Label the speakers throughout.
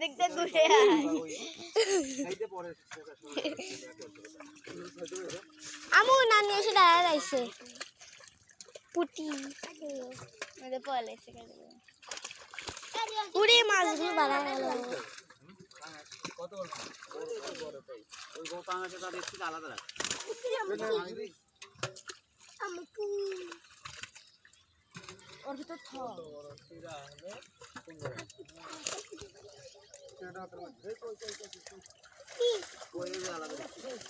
Speaker 1: দেখতে দূরে আমু নানি এসে দাঁড়া রাইছে পুটি। আমাদের পলে এসে গেল উড়ে মাছগুলো বাড়া গেল।
Speaker 2: আলাদা
Speaker 1: ওর ভিতর থ
Speaker 2: ওই যে আলাদা রাখ
Speaker 1: এ দে।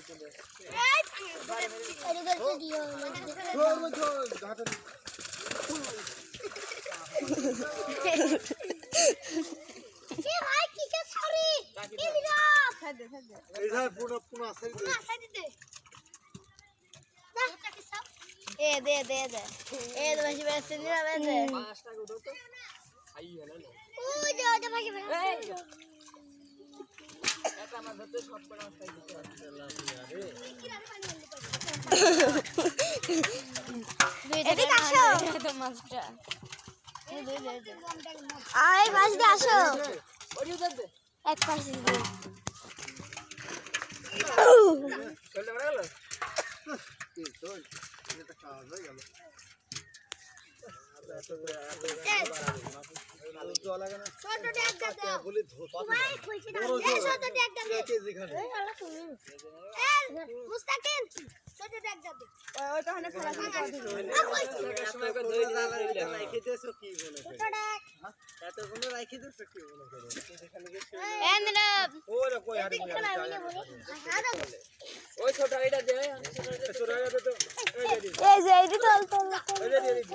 Speaker 1: দে দে এ তো বেশি বেশি নিয়ে যাবে দে ওই যে ওই যে বেশি বেশি মাছ দিয়ে আসো এক পাশে না দে দে
Speaker 3: তো
Speaker 2: এতক্ষণ রাখি দিচ্ছ কি মনে করো
Speaker 1: এ নীরব
Speaker 2: ওরা কই হারি ওই ছোট এটা দে ছোট এটা তো
Speaker 1: এই যে এই যে তল তল
Speaker 2: এই যে দিয়ে দিছি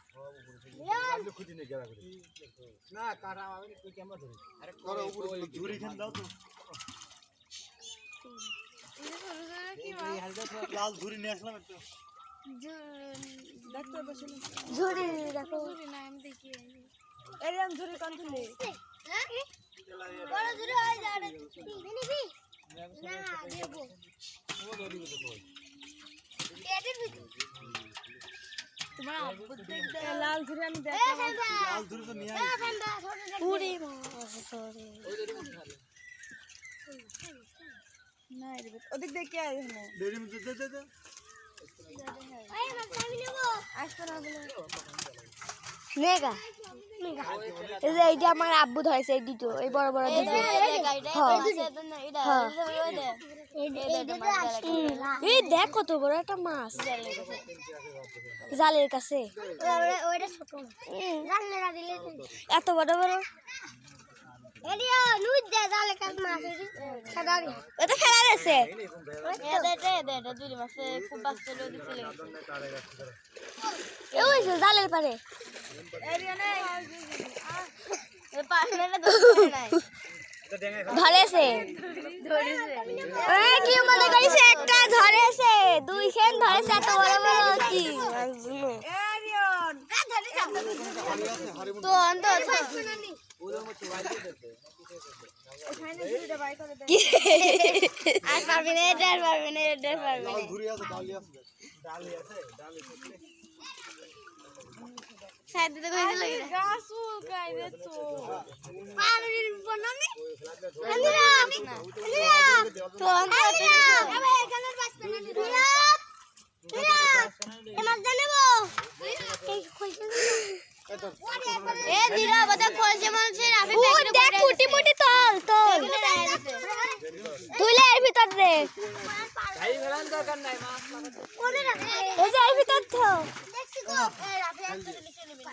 Speaker 1: না
Speaker 2: কাটা আমি কই কেমন ধরি
Speaker 1: দেখো ভিতর তোমার আব্বু দেখতে
Speaker 3: এ লাল ঝুড়ি আমি
Speaker 4: লাল তো নিয়ে
Speaker 1: পুরি
Speaker 3: না ওদিক দেখে আয় এখানে
Speaker 4: দে দে দে
Speaker 1: এইটা আমার আব্বু ধরেছে এই দুটো এই বড় বড় দুটো এই দেখ কত বড় একটা মাছ। জালের কাছে। এত বড় বড়। এটা খেলা গেছে। জালের পারে। ধরেছে এ, কি মনে করিস একটা ধরেছে খেন ধরেছে, এত বড় বড় কি? তো অন্ত আর পারবি না, এটা আর পারবি না, এটা আর পারবি না। সাইড দিতে কইছিল কি
Speaker 3: গাছ উকাইবে তো
Speaker 1: পারবি বনানি আমিরা আমিরা তো অন্ত এ নীরব ওটা কলজে মালছে রাফি দেখ কুটি মুটি তল তল। তুইলে এর ভিতর দে
Speaker 2: ভাই ফেলান দরকার নাই মাছ
Speaker 1: এই যে এর ভিতর তো দেখছি গো। রাফি একটা নিচে নিবি।